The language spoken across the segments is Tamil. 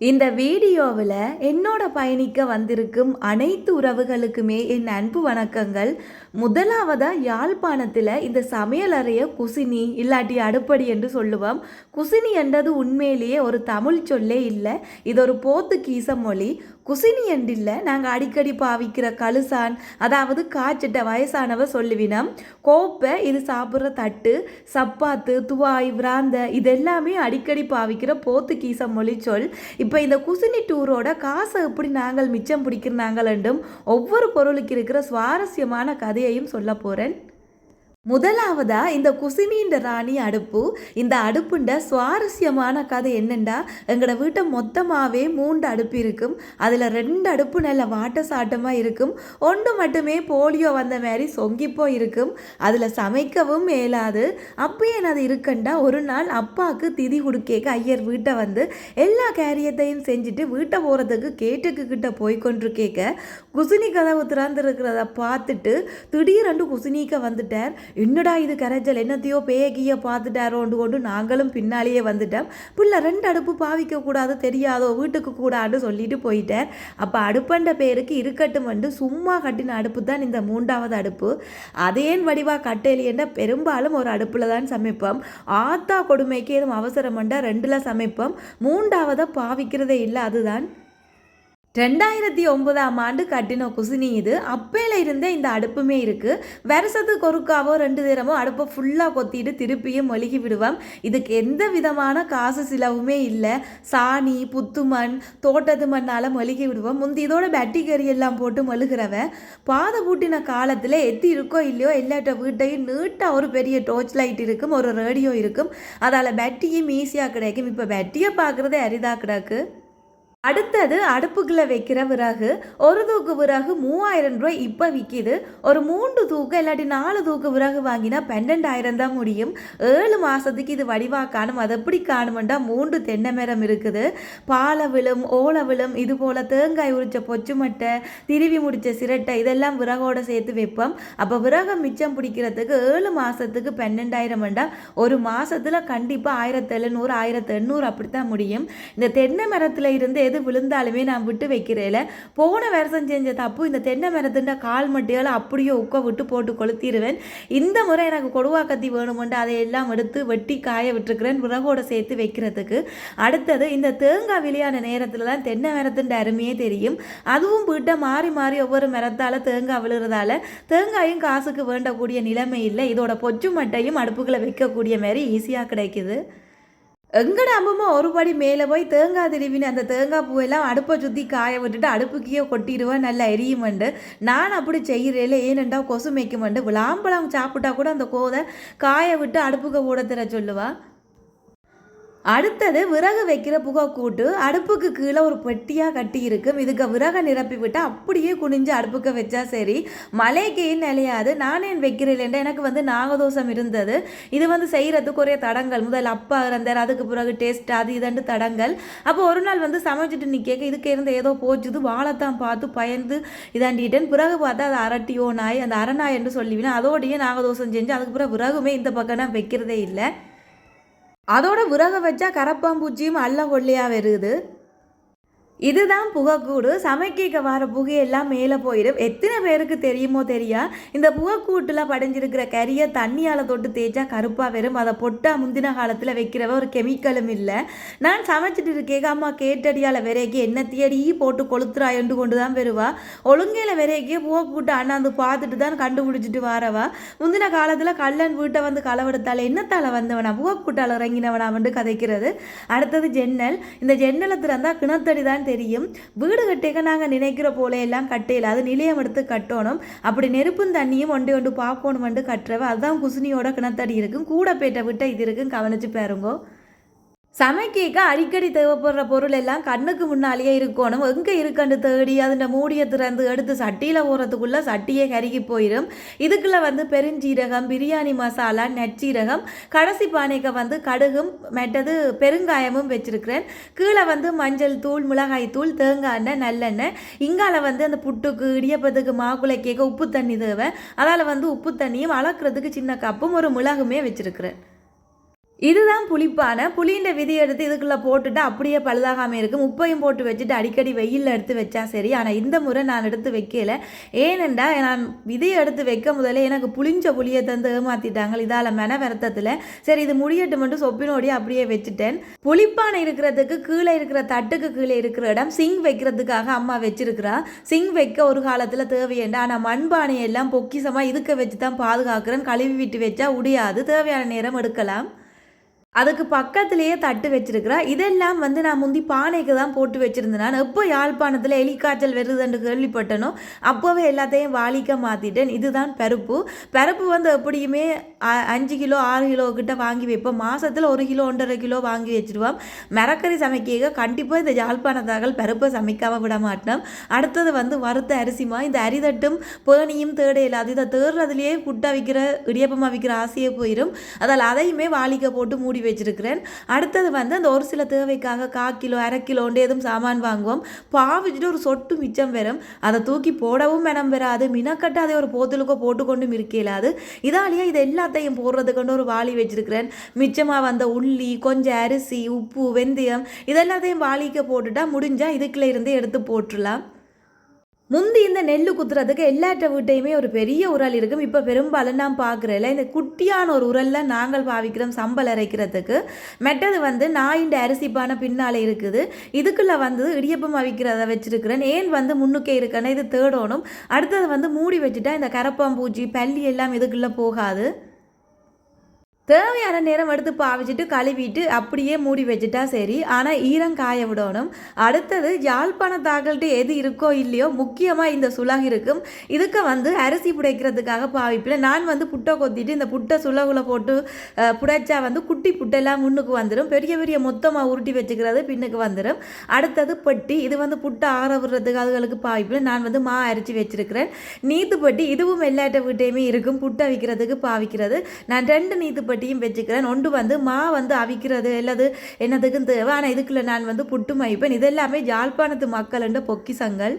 இந்த வீடியோவில் என்னோட பயணிக்க வந்திருக்கும் அனைத்து உறவுகளுக்குமே என் அன்பு வணக்கங்கள். முதலாவதாக யாழ்ப்பாணத்தில் இந்த சமையலறைய குசினி இல்லாட்டி அடுப்படி என்று சொல்லுவோம். குசினி என்றது உண்மையிலேயே ஒரு தமிழ் சொல்லே இல்லை. இது ஒரு போர்த்துகீச மொழி. குசினி என்றில்ல நாங்கள் அடிக்கடி பாவிக்கிற கழுசான் அதாவது காய்ச்சிட்ட வயசானவ சொல்லுவினம் கோப்பை இது சாப்பிட்ற தட்டு சப்பாத்து துவாய் விராந்த இது எல்லாமே அடிக்கடி பாவிக்கிற போர்த்துகீச மொழி சொல் இப்போ இந்த குசினி டூரோட காசை எப்படி நாங்கள் மிச்சம் பிடிக்கிறாங்களென்றும் ஒவ்வொரு பொருளுக்கு இருக்கிற சுவாரஸ்யமான கதையையும் சொல்ல போகிறேன் முதலாவதா இந்த குசினின்ற ராணி அடுப்பு. இந்த அடுப்புண்ட சுவாரஸ்யமான கதை என்னண்டா? எங்களோட வீட்டை மொத்தமாகவே மூன்று அடுப்பு இருக்கும். அதில் ரெண்டு அடுப்பு நல்ல வாட்ட சாட்டமாக இருக்கும். ஒன்று மட்டுமே போலியோ வந்த மாதிரி சொங்கிப்போ இருக்கும். அதில் சமைக்கவும் மேலாது அப்பயே அது இருக்கண்டா? ஒரு நாள் அப்பாவுக்கு திதி கொடுக்கேக்க ஐயர் வீட்டை வந்து எல்லா கேரியத்தையும் செஞ்சுட்டு வீட்டை போகிறதுக்கு கேட்டுக்கு கிட்ட போய் கொண்டு கேட்க குசினி கதவு திறந்துருக்கிறத பார்த்துட்டு திடீரெண்டு குசினிக்க வந்துட்டார். என்னடா இது கரைச்சல்? என்னத்தையோ பேகிய பார்த்துட்டாரோண்டு கொண்டு நாங்களும் பின்னாலேயே வந்துட்டோம். பிள்ளை ரெண்டு அடுப்பு பாவிக்க கூடாது தெரியாதோ வீட்டுக்கு கூடாதுன்னு சொல்லிட்டு போயிட்டார். அப்போ அடுப்பண்ட பேருக்கு இருக்கட்டும் வந்து சும்மா கட்டின அடுப்பு தான் இந்த மூன்றாவது அடுப்பு. அதேன் வடிவா கட்டையிலேன்னா பெரும்பாலும் ஒரு அடுப்பில் தான் சமைப்போம். ஆத்தா கொடுமைக்கு எதுவும் அவசரமண்டா ரெண்டில் சமைப்போம். மூன்றாவதை பாவிக்கிறதே இல்லை அதுதான். ரெண்டாயிரத்தி ஒன்பதாம் ஆண்டு கட்டின குசினி இது. அப்பையில இருந்தே இந்த அடுப்புமே இருக்குது வருஷத்துக்கு ஒருக்காவோ ரெண்டு தினமோ அடுப்பை ஃபுல்லாக கொத்திட்டு திருப்பியும் மொழுகி விடுவோம். இதுக்கு எந்த விதமான காசு செலவுமே இல்லை. சாணி புத்து மண் தோட்டத்து மண்ணால் மொழுகி விடுவோம். முந்தி இதோட பேட்டி கறி எல்லாம் போட்டு மொழுகிறவன் பாதை பூட்டின காலத்தில் எத்தி இருக்கோ இல்லையோ எல்லாட்ட வீட்டையும் நீட்டாக ஒரு பெரிய டோர்ச் லைட் இருக்கும் ஒரு ரேடியோ இருக்கும். அதால் பேட்டியும் ஈஸியாக கிடைக்கும். இப்போ பேட்டியை பார்க்குறதே அரிதாக கிடக்கு. அடுத்தது அடுப்புக்குள்ளே வைக்கிற விறகு ஒரு தூக்கு விறகு மூவாயிரம் ரூபாய் இப்போ விற்கிது ஒரு மூன்று தூக்கு இல்லாட்டி நாலு தூக்கு விறகு வாங்கினா பன்னெண்டாயிரம் தான் முடியும். ஏழு மாதத்துக்கு இது வடிவாக காணும். அது எப்படி காணுமெண்டா? மூன்று தென்னை மரம் இருக்குது. பாலை விழும் ஓலை விழும் இது போல் தேங்காய் உரிச்ச பொச்சுமட்டை திருவி முடித்த சிரட்டை இதெல்லாம் விறகோட சேர்த்து வைப்போம். அப்போ விறகம் மிச்சம் பிடிக்கிறதுக்கு ஏழு மாதத்துக்கு பன்னெண்டாயிரம் வேண்டாம் ஒரு மாதத்தில் கண்டிப்பாக ஆயிரத்தி எழுநூறு ஆயிரத்தி எண்ணூறு அப்படி தான் முடியும். இந்த தென்னை மரத்தில் இருந்து எது விழுந்தாலுமே நான் விட்டு வைக்கிறேல. போன வருஷம் செஞ்ச தப்பு இந்த தென்னை மரத்துண்ட கால் மட்டையால் அப்படியே உக்க விட்டு போட்டு கொளுத்திடுவேன். இந்த முறை எனக்கு கொடுவா கத்தி வேணுமெண்டு அதை எல்லாம் எடுத்து வெட்டி காய விட்டுருக்கிறேன் விறகோட சேர்த்து வைக்கிறதுக்கு. அடுத்தது இந்த தேங்காய் விளையான நேரத்தில் தான் தென்னை மரத்துண்ட அருமையே தெரியும். அதுவும் வீட்டை மாறி மாறி ஒவ்வொரு மரத்தால் தேங்காய் விழுறதால தேங்காயும் காசுக்கு வேண்டக்கூடிய நிலைமை இல்லை. இதோட பொச்சு மட்டையும் அடுப்புகளை வைக்கக்கூடிய மாதிரி ஈஸியாக கிடைக்குது. எங்கட அம்மம்மா ஒரு படி மேலே போய் தேங்காய் திருவின்னு அந்த தேங்காய் பூவெல்லாம் அடுப்பை சுற்றி காய விட்டுட்டு அடுப்புக்கே கொட்டிடுவேன் நல்லா எரியுமண்டு. நான் அப்படி செய்கிறேல ஏனெண்டா கொசு மேய்க்குமண்டு. விளாம்பழம் சாப்பிட்டா கூட அந்த கோதை காய விட்டு அடுப்புக்கு போட தர சொல்லுவாள் அடுத்தது விறகு வைக்கிற புகைக்கூட்டு அடுப்புக்கு கீழே ஒரு பெட்டியாக கட்டி இருக்கும். இதுக்கு விறகை நிரப்பி விட்டு அப்படியே குனிஞ்சு அடுப்புக்கு வச்சா சரி. மலைக்கு நிலையாது? நானே வைக்கிறேன் எனக்கு வந்து நாகதோஷம் இருந்தது. இது வந்து செய்கிறதுக்கு ஒரே தடங்கள். முதல் அப்பா இருந்தார் அதுக்கு பிறகு டேஸ்ட் அது இதண்டு தடங்கள். அப்போ ஒரு நாள் வந்து சமைச்சிட்டு நிற்க இதுக்கு இருந்து ஏதோ போச்சுது வாழைத்தான் பார்த்து பயந்து இதாண்டிட்டேன். பிறகு பார்த்தா அது அரட்டியோ நாய் அந்த அரணாய் என்று சொல்லிவினா. அதோடையே நாகதோஷம் செஞ்சு அதுக்கு பிறகு விறகுமே இந்த பக்கம் நான் வைக்கிறதே இல்லை. அதோட விறக வச்சா கரப்பாம்பூச்சியும் அல்ல கொள்ளையாக வருது. இதுதான் புகைக்கூடு. சமைக்க வர புகையெல்லாம் மேலே போயிடும். எத்தனை பேருக்கு தெரியுமோ தெரியா? இந்த புகைக்கூட்டில் படைஞ்சிருக்கிற கறியை தண்ணியால் தொட்டு தேய்ச்சா கருப்பாக வரும் அதை பொட்டா முந்தின காலத்தில் வைக்கிறவ ஒரு கெமிக்கலும் இல்லை. நான் சமைச்சிட்டு இருக்கேங்க அம்மா கேட்டடியால் விரைக்கி என்ன தேடி போட்டு கொளுத்துறாயண்டு கொண்டு தான் வருவா. ஒழுங்கையில் விரைக்கி புகைக்கூட்டு அண்ணாந்து பார்த்துட்டு தான் கண்டுபிடிச்சிட்டு வாரவா. முந்தின காலத்தில் கல்லன் வீட்டை வந்து களவெடுத்தால என்னத்தால் வந்தவனா? புகைக்கூட்டால் இறங்கினவனா? வந்து கதைக்கிறது. அடுத்தது ஜன்னல். இந்த ஜன்னலை இருந்தால் கிணத்தடி தான் தெரியும். வீடு கட்டிக்க நாங்கள் நினைக்கிற போல எல்லாம் கட்டையில். அது நிலையம் எடுத்து கட்டணும். அப்படி நெருப்பும் தண்ணியும் ஒன்று ஒன்று பார்க்கணும் வந்து கட்டுறவ அதுதான் குசுனியோட கிணத்தடி இருக்கும். கூட பேட்டை விட்ட இது இருக்கும். கவனிச்சு பாருங்கோ. சமைக்க அடிக்கடி தேவைப்படுற பொருள் எல்லாம் கண்ணுக்கு முன்னாலேயே இருக்கணும். எங்கே இருக்கண்டு தேடி? அதில் மூடியை திறந்து எடுத்து சட்டியில் போகிறதுக்குள்ளே சட்டியே கருகி போயிடும் இதுக்குள்ளே வந்து பெருஞ்சீரகம் பிரியாணி மசாலா நெச்சீரகம் கடைசி பானைக்கு வந்து கடுகும் மெட்டது பெருங்காயமும் வச்சுருக்கிறேன். கீழே வந்து மஞ்சள் தூள் மிளகாய் தூள் தேங்காய் எண்ணெய் நல்லெண்ணெய். இங்கால வந்து அந்த புட்டுக்கு இடியப்பத்துக்கு மாக்குளை கேட்க உப்பு தண்ணி தேவை. அதால் வந்து உப்பு தண்ணியும் அளக்குறதுக்கு சின்ன கப்பும் ஒரு மிளகுமே வச்சுருக்கிறேன். இதுதான் புளிப்பானை புளியின் விதி எடுத்து இதுக்குள்ளே போட்டுட்டு அப்படியே பழுதாகாமல் இருக்கும் உப்பையும் போட்டு வச்சுட்டு அடிக்கடி வெயிலில் எடுத்து வச்சா சரி. ஆனால் இந்த முறை நான் எடுத்து வைக்கல. ஏனெண்டா நான் விதியை எடுத்து வைக்க முதல்ல எனக்கு புளிஞ்ச புளியை தந்து ஏமாற்றிட்டாங்க இதால் மென வருத்தத்தில் சரி இது முடியட்டு மட்டும் சொப்பினோடி அப்படியே வச்சுட்டேன். புளிப்பானை இருக்கிறதுக்கு கீழே இருக்கிற தட்டுக்கு கீழே இருக்கிற இடம் சிங் வைக்கிறதுக்காக அம்மா வச்சிருக்கிறா. சிங் வைக்க ஒரு காலத்தில் தேவையேண்டா. ஆனால் மண்பானையெல்லாம் பொக்கிசமாக இதுக்க வச்சு தான் பாதுகாக்கிறேன். கழுவி விட்டு வச்சா உடையாது. தேவையான நேரம் எடுக்கலாம். அதுக்கு பக்கத்துலேயே தட்டு வச்சிருக்கிறா. இதெல்லாம் வந்து நான் முந்தி பானைக்கு தான் போட்டு வச்சுருந்தேன். நான் எப்போ யாழ்ப்பாணத்தில் எலிக்காய்ச்சல் வருதுன்னு கேள்விப்பட்டனோ அப்போவே எல்லாத்தையும் வாளிக்க மாற்றிட்டேன் இதுதான் பருப்பு. பருப்பு வந்து எப்படியுமே அஞ்சு கிலோ ஆறு கிலோ கிட்ட வாங்கி வைப்போம். மாதத்தில் ஒரு கிலோ ஒன்றரை கிலோ வாங்கி வச்சிருவோம். மரக்கறி சமைக்க கண்டிப்பாக இந்த யாழ்ப்பாணத்தாக்கள் பருப்பை சமைக்காமல் விட மாட்டோம். அடுத்தது வந்து வறுத்த அரிசிமா இந்த அரிதட்டும் பேணியும் தேட இல்லாது இதை தேடுறதுலேயே புட்டா விற்கிற இடியப்பமாக விற்கிற ஆசையே போயிடும் அதில் அதையுமே வாளிக்க போட்டு மூடி வச்சிருக்கிறேன். அடுத்தது வந்து அந்த ஒரு சில தேவைக்காக கா கிலோ அரை கிலோண்டு எதுவும் சாமான் வாங்குவோம். பாவிச்சுட்டு ஒரு சொட்டு மிச்சம் வரும். அதை தூக்கி போடவும் மனம் வராது. மினக்கட்டு அதை ஒரு போத்தலுக்கோ போட்டுக்கொண்டும் இருக்க இயலாது. இதாலேயே இது எல்லாத்தையும் போடுறதுக்கு ஒரு வாளி வச்சிருக்கிறேன். மிச்சமாக வந்த உள்ளி கொஞ்சம் அரிசி உப்பு வெந்தயம் இதெல்லாத்தையும் வாளிக்க போட்டுட்டா முடிஞ்சால் இதுக்குள்ளே இருந்து எடுத்து போட்டுடலாம். முந்தி இந்த நெல் குத்துறதுக்கு எல்லாட்ட வீட்டையுமே ஒரு பெரிய உரல் இருக்கும். இப்போ பெரும்பாலும் நான் பார்க்குறேன்ல இந்த குட்டியான ஒரு உரலில் நாங்கள் பாவிக்கிறோம் சம்பல் அரைக்கிறதுக்கு. மெட்டது வந்து நாயின் அரிசி பானை பின்னால் இருக்குது. இதுக்குள்ளே வந்து இடியப்பம் அவிக்கிறத வச்சுருக்கிறேன். ஏன் வந்து முன்னுக்கே இருக்கேன்னா இது தேடணும். அடுத்தது வந்து மூடி வச்சுட்டா இந்த கரப்பாம்பூச்சி பல்லி எல்லாம் இதுக்குள்ளே போகாது. தேவையான நேரம் எடுத்து பாவிச்சிட்டு கழுவிட்டு அப்படியே மூடி வச்சுட்டா சரி. ஆனால் ஈரம் காய விடணும். அடுத்தது யாழ்ப்பாணத்தாக்கள்கிட்ட எது இருக்கோ இல்லையோ முக்கியமாக இந்த சுலகு இருக்கும். இதுக்கு வந்து அரிசி புடைக்கிறதுக்காக பாவிப்பில் நான் வந்து புட்டை கொத்திட்டு இந்த புட்டை சுலகுல போட்டு புடைச்சா வந்து குட்டி புட்டெல்லாம் முன்னுக்கு வந்துடும் பெரிய பெரிய மொத்தமாக உருட்டி வச்சுக்கிறது பின்னுக்கு வந்துடும் அடுத்தது பெட்டி. இது வந்து புட்டை ஆற விடுறதுக்கு அதுகளுக்கு பாவிப்பில் நான் வந்து மா அரைச்சி வச்சிருக்கிறேன். நீத்து பெட்டி இதுவும் எல்லாட்ட வீட்டையுமே இருக்கும். புட்டை விற்கிறதுக்கு பாவிக்கிறது. நான் ரெண்டு நீத்து பெட்டியும் வச்சுக்கிறேன். ஒன்று வந்து மா வந்து அவிக்கிறது அல்லது என்னதுக்கும் தேவை? ஆனால் இதுக்குள்ளே நான் வந்து புட்டு மைப்பேன் இதெல்லாமே யாழ்ப்பாணத்து மக்கள்ன்ற பொக்கிசங்கள்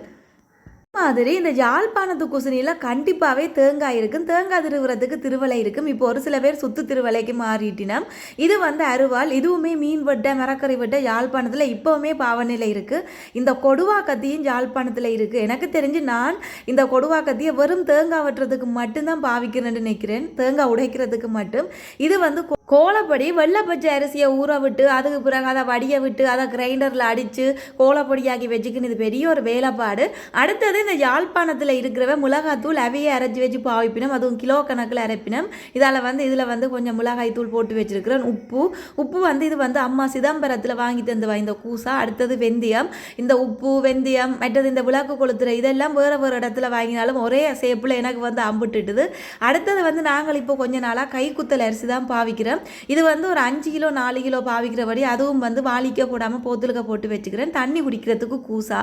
மாதிரி இந்த யாழ்ப்பாணத்து குசினியில் கண்டிப்பாகவே தேங்காய் இருக்கும். தேங்காய் திருவுறதுக்கு திருவலை இருக்கும். இப்போ ஒரு சில பேர் சுத்து திருவலைக்கு மாறிட்டினோம். இது வந்து அருவாள். இதுவுமே மீன் வெட்ட மரக்கறி வெட்ட யாழ்ப்பாணத்தில் இப்போவுமே பாவனையில் இருக்குது இந்த கொடுவா கத்தியும் யாழ்ப்பாணத்தில் இருக்குது எனக்கு தெரிஞ்சு நான் இந்த கொடுவா கத்தியை வெறும் தேங்காய் வெட்டுறதுக்கு மட்டும்தான் பாவிக்கிறேன்னு நினைக்கிறேன். தேங்காய் உடைக்கிறதுக்கு மட்டும். இது வந்து கோலப்பொடி வெள்ளைப்பச்சை அரிசியை ஊற விட்டு அதுக்கு பிறகு அதை வடிய விட்டு அதை கிரைண்டரில் அடித்து கோலப்பொடியாக்கி வச்சுக்கின்னு இது பெரிய ஒரு வேலைப்பாடு. அடுத்தது இந்த யாழ்ப்பாணத்தில் இருக்கிறவ மிளகாத்தூள் அவையே அரைச்சி வச்சு பாவிப்பினம். அதுவும் கிலோ கணக்கில் அரைப்பினம். இதால் வந்து இதில் வந்து கொஞ்சம் மிளகாய் தூள் போட்டு வச்சுருக்கிறேன் உப்பு உப்பு வந்து இது வந்து அம்மா சிதம்பரத்தில் வாங்கி தந்து இந்த கூசா. அடுத்தது வெந்தயம். இந்த உப்பு வெந்தயம் மற்றது இந்த விளக்கு கொளுத்துற இதெல்லாம் வேறு வேறு இடத்துல வாங்கினாலும் ஒரே சேப்பில் எனக்கு வந்து அம்பிட்டுட்டுது. அடுத்தது வந்து நாங்கள் இப்போ கொஞ்ச நாளாக கைக்குத்தல் அரிசி தான் பாவிக்கிறோம். இது வந்து ஒரு அஞ்சு கிலோ நாலு கிலோ பாவிக்கிறபடி அதுவும் வந்து வாளிக்க போடாமல் போத்துலுக்க போட்டு வச்சுக்கிறேன். தண்ணி குடிக்கிறதுக்கு கூசா.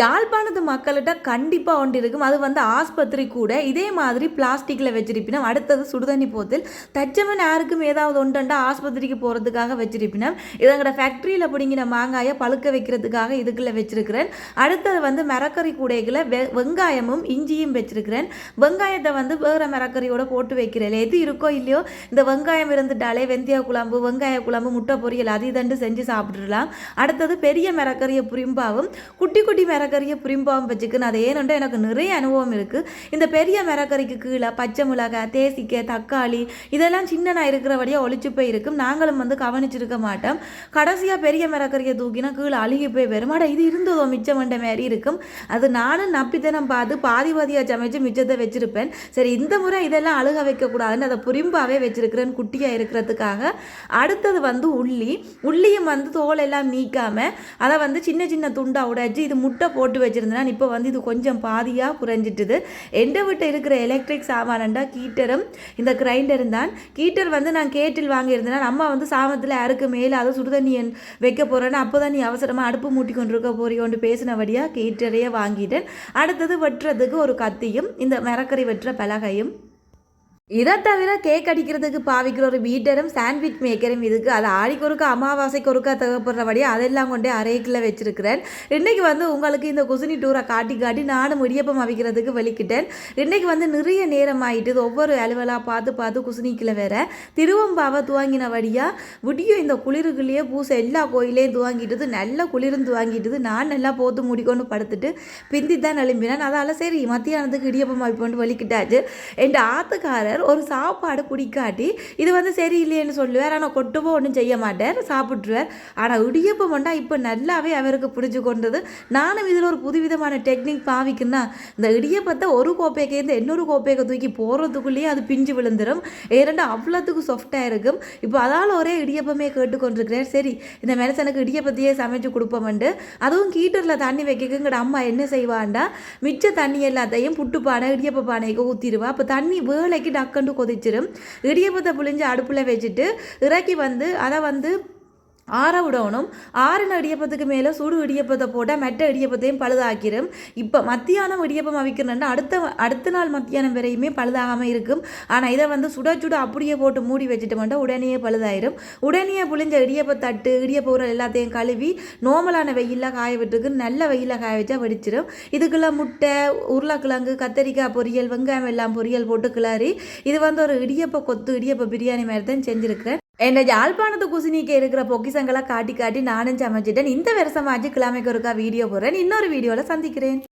யாழ்ப்பாணத்து மக்கள்கிட்ட கண்டிப்பாக ஒன்று இருக்கும். அது வந்து ஆஸ்பத்திரி கூட இதே மாதிரி பிளாஸ்டிக்கில் வச்சிருப்பினோம். அடுத்தது சுடுதண்ணி போத்தில் தச்சமன் யாருக்கும் ஏதாவது ஒன்றுண்டா ஆஸ்பத்திரிக்கு போகிறதுக்காக வச்சிருப்பினோம். இதங்கட ஃபேக்ட்ரியில் பிடிங்கின மாங்காயை பழுக்க வைக்கிறதுக்காக இதுக்குள்ளே வச்சிருக்கிறேன். அடுத்தது வந்து மரக்கறி கூடைகளை வெ வெங்காயமும் இஞ்சியும் வச்சிருக்கிறேன். வெங்காயத்தை வந்து வேறு மரக்கறியோட போட்டு வைக்கிறேன். எது இருக்கோ இல்லையோ இந்த வெங்காயம் இருந்துட்டாலே வெந்தய குழம்பு வெங்காய குழம்பு முட்டை பொரியல் அது இதண்டு செஞ்சு சாப்பிட்டுடலாம். அடுத்தது பெரிய மரக்கறியை புரிம்பாவும் குட்டி குட்டி மரக்கறியை புரிம்பாவும் வச்சுக்கணும் அது ஏனென்றால் எனக்கு நிறைய அனுபவம் இருக்குது இந்த பெரிய மரக்கறிக்கு கீழே பச்சை மிளகாய் தேசிக்க தக்காளி இதெல்லாம் சின்னனாக இருக்கிறபடியாக ஒழிச்சு போய் இருக்கும். நாங்களும் வந்து கவனிச்சிருக்க மாட்டோம். கடைசியாக பெரிய மரக்கறியை தூக்கினா கீழே அழுகி போய் வரும். அட இது இருந்ததோ மிச்சம் வந்த மாதிரி இருக்கும். அது நானும் நப்பித்தனம் பார்த்து பாதி பாதியாக சமைச்சு மிச்சத்தை வச்சுருப்பேன். சரி இந்த முறை இதெல்லாம் அழுக வைக்கக்கூடாதுன்னு அதை புரிம்பாவே வச்சிருக்கிறேன் குட்டியாக இருக்கிறதுக்காக. அடுத்தது வந்து உள்ளி. உள்ளியும் வந்து தோல் எல்லாம் நீக்காமல் அதை வந்து சின்ன சின்ன துண்டாக உடைச்சு இது முட்டை போட்டு வச்சிருந்தேன் இப்போ வந்து இது கொஞ்சம் பாதியாக குறைஞ்சிட்டுது. எந்த வீட்டை இருக்கிற எலக்ட்ரிக் சாமானண்டா கீட்டரும் இந்த கிரைண்டரும் தான். கீட்டர் வந்து நான் கேட்டில் வாங்கியிருந்தேன் அம்மா வந்து சாமத்தில் யாருக்கு மேலே அதை சுடுதண்ணி என் வைக்க போகிறேன்னு அப்போ தான் நீ அவசரமாக அடுப்பு மூட்டி கொண்டு இருக்க போறியோன்னு பேசினபடியாக கீட்டரையே வாங்கிட்டேன். அடுத்தது வெட்டுறதுக்கு ஒரு கத்தியும் இந்த மரக்கறி வெட்டுற பலகையும். இதை தவிர கேக் அடிக்கிறதுக்கு பாவிக்கிற ஒரு பீட்டரும் சாண்ட்விச் மேக்கரும் இதுக்கு. அது ஆடிக்கு ஒருக்கா அமாவாசைக்கு ஒருக்கா தேவைப்படுறபடி அதெல்லாம் கொண்டே அரைக்கில் வச்சிருக்கிறேன். இன்னைக்கு வந்து உங்களுக்கு இந்த குசினி டூரை காட்டி காட்டி நானும் இடியப்பம் அவிக்கிறதுக்கு வெளிக்கிட்டேன். இன்னைக்கு வந்து நிறைய நேரம் ஆகிட்டு ஒவ்வொரு அலுவலாக பார்த்து பார்த்து குசினிக்கில் வேற. திருவம்பாவை துவாங்கினபடியா முடியும் இந்த குளிருக்குள்ளேயே பூசை எல்லா கோயிலையும் துவாங்கிட்டது நல்ல குளிரும் துவாங்கிட்டது. நான் நல்லா போத்து முடிக்கொண்டு படுத்துட்டு பிந்தி தான் எழும்பினேன். அதால் சரி மத்தியானத்துக்கு இடியப்பம் வைப்போண்டு வெளிக்கிட்டாச்சு. என் மாட்டார். ஒரு சாப்பாடு பிடிக்காட்டி இது வந்து சரியில்லைன்னு சொல்லுவார். ஆனால் கொட்டவோ ஒன்றும் செய்ய மாட்டார். சாப்பிட்ருவார் ஆனால் இடியப்பம் வந்தால் இப்போ நல்லாவே அவருக்கு பிடிச்சி கொண்டது. நானும் இதில் ஒரு புதுவிதமான டெக்னிக் பாவிக்குன்னா இந்த இடியப்பத்தை ஒரு கோப்பைக்கேருந்து இன்னொரு கோப்பைக்கு தூக்கி போகிறதுக்குள்ளேயே அது பிஞ்சு விழுந்துடும் இரண்டு அவ்வளோத்துக்கு சாஃப்டாக இருக்கும். இப்போ அதால் ஒரே இடியப்பமே கேட்டுக்கொண்டிருக்கிறேன் சரி இந்த மனுஷனுக்கு இடியப்பத்தையே சமைச்சு கொடுப்போம்ண்டு. அதுவும் கீட்டரில் தண்ணி வைக்கங்கிற அம்மா என்ன செய்வாண்டா? மிச்ச தண்ணி எல்லாத்தையும் புட்டு பானை இடியப்ப பானைக்கு ஊற்றிடுவா அப்போ தண்ணி வேலைக்கு டக்குன்னு கொதிச்சிடும் இடியப்பத்தை புளிஞ்சு அடுப்பில் வச்சுட்டு இறக்கி வந்து அதை வந்து ஆற விடணும். ஆறுன இடியப்பத்துக்கு மேலே சுடு இடியப்பத்தை போட்டால் மெட்ட இடியப்பத்தையும் பழுதாக்கிடும் இப்போ மத்தியானம் இடியப்பம் அவிக்கிறேன்னா அடுத்த அடுத்த நாள் மத்தியானம் வரையுமே பழுதாகாமல் இருக்கும். ஆனால் இதை வந்து சுட சுட அப்படியே போட்டு மூடி வச்சுட்டோம்னா உடனே பழுதாயிரும். உடனே புளிஞ்ச இடியப்ப தட்டு இடியப்ப உரல் எல்லாத்தையும் கழுவி நோமலான வெயிலில் காய விட்டுருக்கு. நல்ல வெயிலில் காய வச்சா வெடிச்சிடும் இதுக்குள்ள முட்டை உருளைக்கிழங்கு கத்தரிக்காய் பொரியல் வெங்காயம் எல்லாம் பொரியல் போட்டு கிளறி இது வந்து ஒரு இடியப்ப கொத்து இடியப்ப பிரியாணி மாதிரி தான் செஞ்சுருக்கிறேன். என்ன யாழ்ப்பாணத்து குசினிக்கு இருக்கிற பொக்கிசங்களை காட்டி காட்டி நானும் சமைச்சிட்டேன். இந்த வருஷமாச்சு கிழமைக்கு ஒருக்கா வீடியோ போடுறேன். இன்னொரு வீடியோவில் சந்திக்கிறேன்.